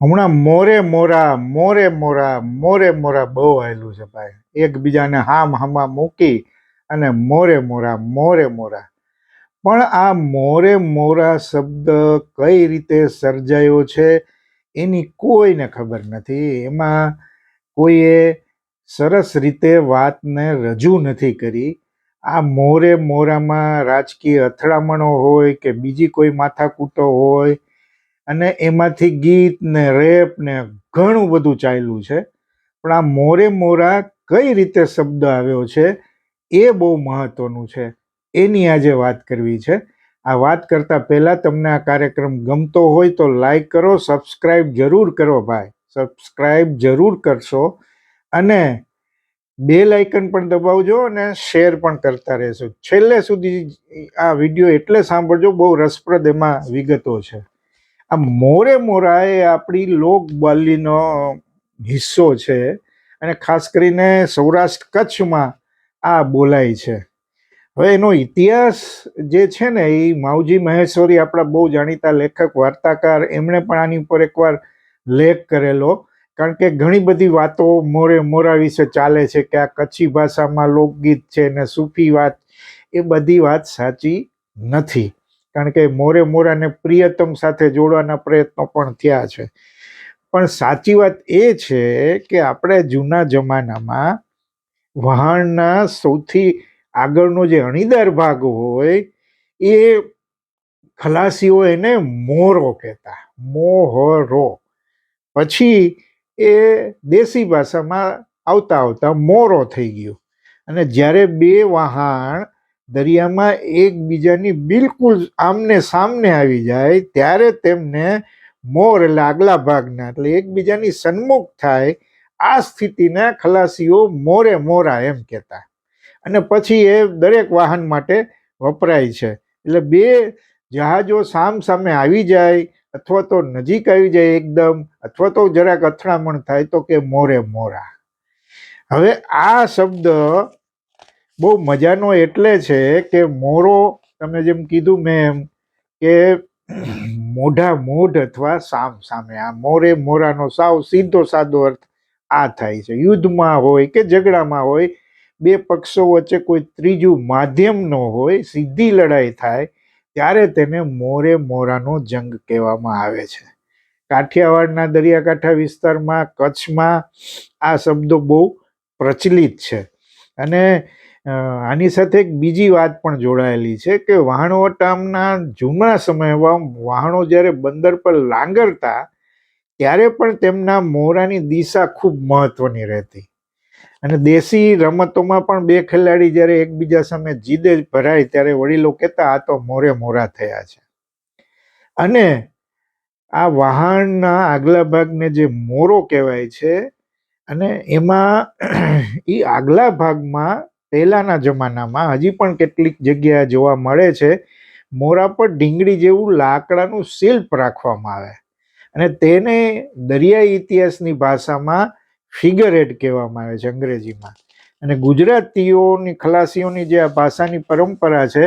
હમણાં મોરે મોરા મોરે મોરા મોરે મોરા બહુ આવેલું છે ભાઈ. એકબીજાને હામ હામા મૂકી અને મોરે મોરા મોરે મોરા. પણ આ મોરે મોરા શબ્દ કઈ રીતે સર્જાયો છે એની કોઈને ખબર નથી. એમાં કોઈએ સરસ રીતે વાતને રજૂ નથી કરી. આ મોરે મોરામાં રાજકીય અથડામણો હોય કે બીજી કોઈ માથાકૂટો હોય અને એમાંથી ગીત ને રેપ ને ઘણું બધું ચાલ્યું છે. પણ આ મોરે મોરા કઈ રીતે શબ્દ આવ્યો છે એ બહુ મહત્વનું છે. એની આજે વાત કરવી છે. આ વાત કરતા પહેલા તમને આ કાર્યક્રમ ગમતો હોય તો લાઈક કરો સબસ્ક્રાઈબ જરૂર કરો ભાઈ. સબસ્ક્રાઈબ જરૂર કરશો અને બે લાઇકન પણ દબાવજો અને શેર પણ કરતા રહેશો. છેલ્લે સુધી આ વીડિયો એટલે સાંભળજો, બહુ રસપ્રદ એમાં વિગતો છે. આ મોરે મોરા એ આપણી લોકબાલીનો હિસ્સો છે અને ખાસ કરીને સૌરાષ્ટ્ર કચ્છમાં આ બોલાય છે. હવે એનો ઇતિહાસ જે છે ને એ માવજી મહેશ્વરી આપણા બહુ જાણીતા લેખક, વાર્તાકાર, એમણે પણ આની ઉપર એકવાર લેખ કરેલો. કારણ કે ઘણી બધી વાતો મોરે મોરા વિશે ચાલે છે કે આ કચ્છી ભાષામાં લોકગીત છે ને સૂફી વાત, એ બધી વાત સાચી નથી. કારણ કે મોરે મોરાને પ્રિયતમ સાથે જોડવાના પ્રયત્નો પણ થયા છે. પણ સાચી વાત એ છે કે આપણે જૂના જમાનામાં વહાણના સૌથી આગળનો જે અણીદાર ભાગ હોય એ ખલાસીઓ એને મોરો કહેતા, મોહરો. પછી એ દેશી ભાષામાં આવતા આવતા મોરો થઈ ગયું. અને જ્યારે બે વહાણ દરિયામાં એકબીજાની બિલકુલ આમને સામને આવી જાય, ત્યારે તેમને મોર એટલે આગલા ભાગના, એટલે એકબીજાની સન્મુખ થાય, આ સ્થિતિને ખલાસીઓ મોરે મોરા એમ કહેતા. અને પછી એ દરેક વાહન માટે વપરાય છે. એટલે બે જહાજો સામ સામે આવી જાય, અથવા તો નજીક આવી જાય એકદમ, અથવા તો જરાક અથડામણ થાય તો કે મોરે મોરા. હવે આ શબ્દ બહુ મજાનો એટલે છે કે મોરો, તમે જેમ કીધું મેં એમ, કે મોઢા મોઢ અથવા સામ સામે. આ મોરે મોરાનો સાવ સીધો સાદો અર્થ આ થાય છે. યુદ્ધમાં હોય કે ઝઘડામાં હોય, બે પક્ષો વચ્ચે કોઈ ત્રીજું માધ્યમ ન હોય, સીધી લડાઈ થાય, ત્યારે તેને મોરે મોરાનો જંગ કહેવામાં આવે છે. કાઠિયાવાડના દરિયાકાંઠા વિસ્તારમાં કચ્છમાં આ શબ્દો બહુ પ્રચલિત છે. અને આની સાથે એક બીજી વાત પણ જોડાયેલી છે કે વહાણવટામના જૂના સમયમાં વહાણો જ્યારે બંદર પર લાંગરતા, ત્યારે પણ તેમના મોરાની દિશા ખૂબ મહત્વની રહેતી. અને દેશી રમતોમાં પણ બે ખેલાડી જ્યારે એકબીજા સામે જીદે ભરાય ત્યારે વડીલો કહેતા, આ તો મોરે મોરા થયા છે. અને આ વાહણના આગલા ભાગને જે મોરો કહેવાય છે, અને એમાં એ આગલા ભાગમાં પહેલાના જમાનામાં હજી પણ કેટલીક જગ્યા જોવા મળે છે, મોરા પર ઢીંગળી જેવું લાકડાનું શિલ્પ રાખવામાં આવે. અને તેને દરિયાઈ ઇતિહાસની ભાષામાં ફિગરેટ કહેવામાં આવે છે અંગ્રેજીમાં. અને ગુજરાતીઓની ખલાસીઓની જે આ ભાષાની પરંપરા છે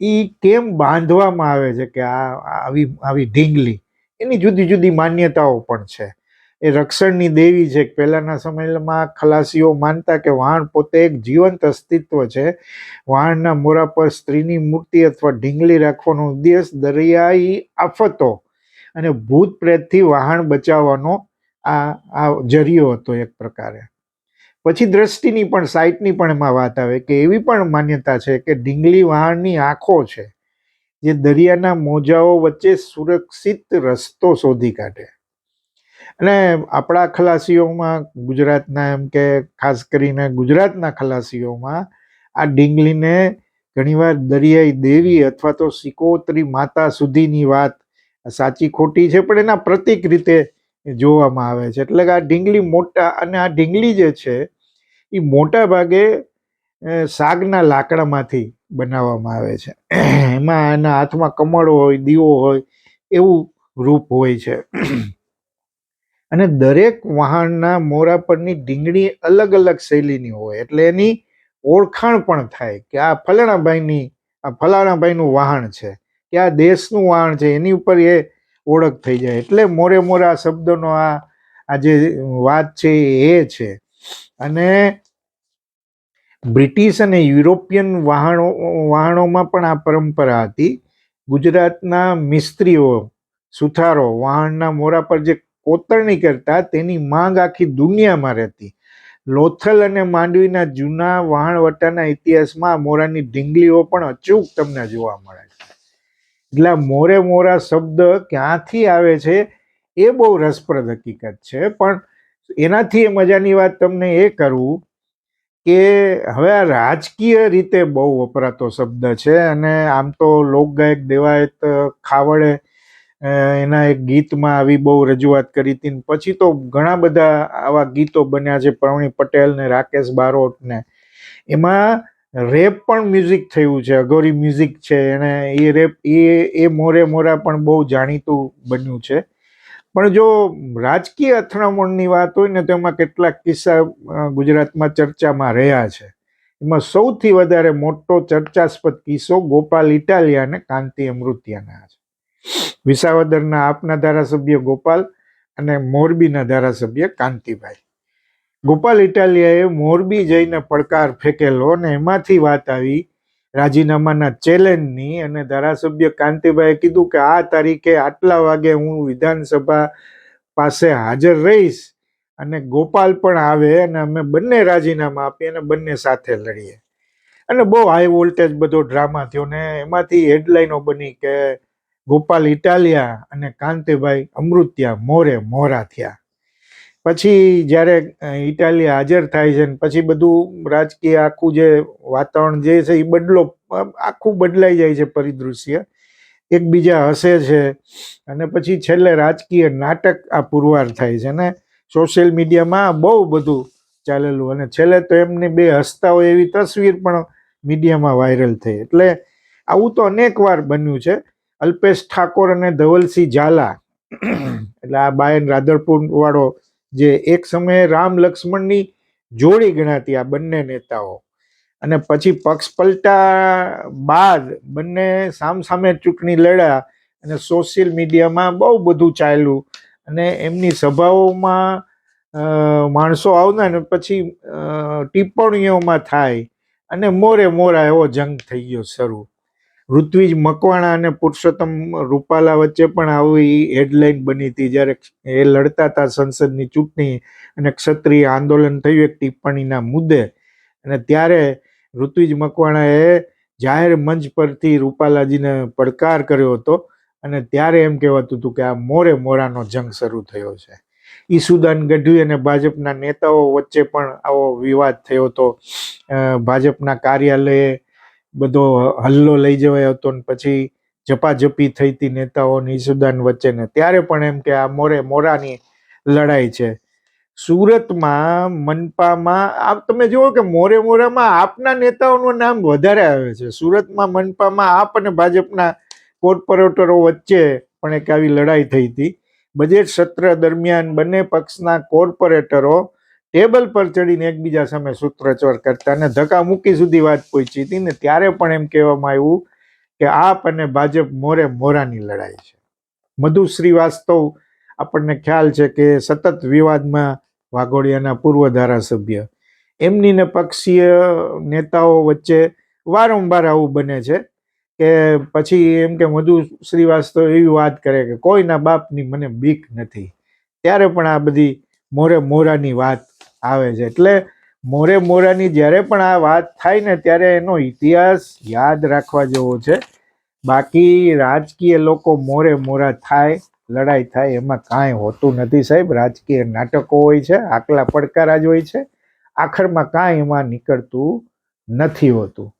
એ કેમ બાંધવામાં આવે છે કે આ આવી આવી ઢીંગલી? એની જુદી જુદી માન્યતાઓ પણ છે. એ રક્ષણની દેવી છે પહેલાંના સમયમાં ખલાસીઓ માનતા કે વાહણ પોતે એક જીવંત અસ્તિત્વ છે. વાહણના મોરા પર સ્ત્રીની મૂર્તિ અથવા ઢીંગલી રાખવાનો ઉદ્દેશ દરિયાઈ આફતો અને ભૂત પ્રેતથી વાહણ બચાવવાનો આ આ જરિયો હતો એક પ્રકારે. પછી દ્રષ્ટિની પણ, સાઇટની પણ એમાં વાત આવે કે એવી પણ માન્યતા છે કે ઢીંગલી વાહણની આંખો છે, જે દરિયાના મોજાઓ વચ્ચે સુરક્ષિત રસ્તો શોધી કાઢે. અને આપણા ખલાસીઓમાં ગુજરાતના એમ કે ખાસ કરીને ગુજરાતના ખલાસીઓમાં આ ડીંગલીને ઘણીવાર દરિયાઈ દેવી અથવા તો સિકોતરી માતા સુધીની વાત સાચી ખોટી છે, પણ એના પ્રતિક રીતે જોવામાં આવે છે. એટલે કે આ ઢીંગલી મોટા અને આ ઢીંગલી જે છે, એ મોટા ભાગે સાગના લાકડામાંથી બનાવવામાં આવે છે. એમાં એના હાથમાં કમળ હોય, દીવો હોય, એવું રૂપ હોય છે. અને દરેક વહાણના મોરા પરની ઢીંગણી અલગ અલગ શૈલીની હોય, એટલે એની ઓળખાણ પણ થાય કે આ ફલાણાભાઈની, આ ફલાણાભાઈનું વાહણ છે, કે આ દેશનું વાહણ છે, એની ઉપર એ ઓળખ થઈ જાય. એટલે મોરે મોરા શબ્દનો આ આ જે વાત છે એ છે. અને બ્રિટિશ અને યુરોપિયન વાહણો વાહણોમાં પણ આ પરંપરા હતી. ગુજરાતના મિસ્ત્રીઓ, સુથારો વાહણના મોરા પર જે કોતરણી કરતા તેની માંગ આખી દુનિયામાં રહેતી. લોથલ અને માંડવીના જૂના વહાણવટાના ઇતિહાસમાં મોરાની ઢીંગલીઓ પણ અચૂક તમને જોવા મળે છે. એટલે મોરે મોરા શબ્દ ક્યાંથી આવે છે એ બહુ રસપ્રદ હકીકત છે. પણ એનાથી એ મજાની વાત તમને એ કરવું કે હવે આ રાજકીય રીતે બહુ વપરાતો શબ્દ છે અને આમ તો લોકગાયક દેવાયત ખાવડે એના એક ગીતમાં આવી બહુ રજૂઆત કરી હતી પછી તો ઘણા બધા આવા ગીતો બન્યા છે, પ્રવણી પટેલ ને રાકેશ બારોટ ને. એમાં રેપ પણ મ્યુઝિક થયું છે, અઘોરી મ્યુઝિક છે એણે એ રેપ, એ એ મોરે મોરા પણ બહુ જાણીતું બન્યું છે. પણ જો રાજકીય અથડામણની વાત હોય ને તો એમાં કેટલાક કિસ્સા ગુજરાતમાં ચર્ચામાં રહ્યા છે. એમાં સૌથી વધારે મોટો ચર્ચાસ્પદ કિસ્સો ગોપાલ ઇટાલિયા અને કાંતિ અમૃતિયાના છે. વિસાવદરના આપના ધારાસભ્ય ગોપાલ અને મોરબીના ધારાસભ્ય કાંતિભાઈ. ગોપાલ ઇટાલિયાએ મોરબી જઈને પડકાર ફેંકેલો અને એમાંથી વાત આવી રાજીનામાના ચેલેન્જની અને ધારાસભ્ય કાંતિભાઈએ કીધું કે આ તારીખે આટલા વાગે હું વિધાનસભા પાસે હાજર રહીશ અને ગોપાલ પણ આવે અને અમે બંને રાજીનામા આપીએ અને બંને સાથે લડીએ. અને બહુ હાઈ વોલ્ટેજ બધો ડ્રામા થયો ને એમાંથી હેડલાઇનો બની કે ગોપાલ ઇટાલિયા અને કાંતિભાઈ અમૃત્યા મોરે મોરા થયા. પછી જ્યારે ઇટાલિયા હાજર થાય છે પછી બધું રાજકીય આખું જે વાતાવરણ જે છે એ બદલો આખું બદલાઈ જાય છે પરિદૃશ્ય. એકબીજા હસે છે અને પછી છેલ્લે રાજકીય નાટક આ પુરવાર થાય છે ને સોશિયલ મીડિયામાં બહુ બધું ચાલેલું અને છેલ્લે તો એમની બે હસતા હોય એવી તસવીર પણ મીડિયામાં વાયરલ થઈ. એટલે આવું તો અનેક વાર બન્યું છે. અલ્પેશ ઠાકોર અને ધવલસિંહ ઝાલા. એટલે આ બાયન રાધરપુર વાળો જે એક સમયે રામ લક્ષ્મણની જોડી ગણાતી આ બંને નેતાઓ. અને પછી પક્ષ પલટા બાદ બંને સામસામે ચૂંટણી લડ્યા અને સોશિયલ મીડિયામાં બહુ બધું ચાલ્યું. અને એમની સભાઓમાં માણસો આવના ને પછી ટિપ્પણીઓમાં થાય. અને મોરે મોરા એવો જંગ થઈ ગયો શરૂ. ઋત્વિજ, મકવાણા અને પુરુષોત્તમ રૂપાલા વચ્ચે પણ આવી હેડલાઇન બની હતી જ્યારે એ લડતા હતા સંસદની ચૂંટણી અને ક્ષત્રિય આંદોલન થયું એક ટિપ્પણીના મુદ્દે. અને ત્યારે ઋત્વિજ, મકવાણાએ જાહેર મંચ પરથી રૂપાલાજીને પડકાર કર્યો હતો અને ત્યારે એમ કહેવાતું હતું કે આ મોરે મોરાનો જંગ શરૂ થયો છે. ઈસુદાન ગઢવી અને ભાજપના નેતાઓ વચ્ચે પણ આવો વિવાદ થયો હતો. ભાજપના કાર્યાલયે બધો હલ્લો લઈ જવાયો હતો ને પછી ઝપાઝપી થઈ હતી નેતાઓની સુદાન વચ્ચેને. ત્યારે પણ એમ કે આ મોરે મોરાની લડાઈ છે. સુરતમાં, મનપામાં આપ તમે જુઓ કે મોરે મોરામાં આપના નેતાઓનું નામ વધારે આવે છે. સુરતમાં, મનપામાં આપ અને ભાજપના કોર્પોરેટરો વચ્ચે પણ એક આવી લડાઈ થઈ હતી. બજેટ સત્ર દરમિયાન બંને પક્ષના કોર્પોરેટરો ટેબલ પર ચડીને એકબીજા સામે સૂત્રોચ્ચાર કરતા અને ધક્કા મૂકી સુધી વાત પહોંચી હતી ને ત્યારે પણ એમ કહેવામાં આવ્યું કે આપ અને ભાજપ મોરે મોરાની લડાઈ છે. મધુ શ્રીવાસ્તવ આપણને ખ્યાલ છે કે સતત વિવાદમાં વાઘોડિયાના પૂર્વ ધારાસભ્ય. એમની ને પક્ષીય નેતાઓ વચ્ચે વારંવાર આવું બને છે કે પછી એમ કે મધુ શ્રીવાસ્તવ એવી વાત કરે કે કોઈના બાપની મને બીક નથી. ત્યારે પણ આ બધી મોરે મોરાની વાત આવે છે. એટલે મોરે મોરાની જ્યારે પણ આ વાત થાય ને ત્યારે એનો ઇતિહાસ યાદ રાખવા જેવો છે. બાકી રાજકીય લોકો મોરે મોરા થાય, લડાઈ થાય એમાં કાંઈ હોતું નથી સાહેબ. રાજકીય નાટકો હોય છે, આકલા પડકારા જ હોય છે. આખરમાં કાંઈ એમાં નીકળતું નથી હોતું.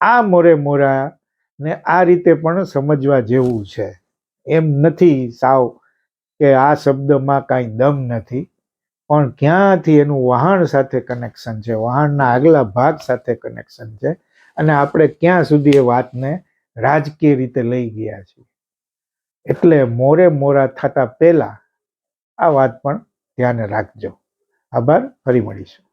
આ મોરે મોરા ને આ રીતે પણ સમજવા જેવું છે. એમ નથી સાવ કે આ શબ્દમાં કાંઈ દમ નથી. પણ ક્યાંથી એનું વહાણ સાથે કનેક્શન છે? વહાણના આગલા ભાગ સાથે કનેક્શન છે? અને આપણે ક્યાં સુધી એ વાતને રાજકીય રીતે લઈ ગયા છીએ? એટલે મોરે મોરા થતા પહેલા આ વાત પણ ધ્યાને રાખજો. આભાર. ફરી મળીશું.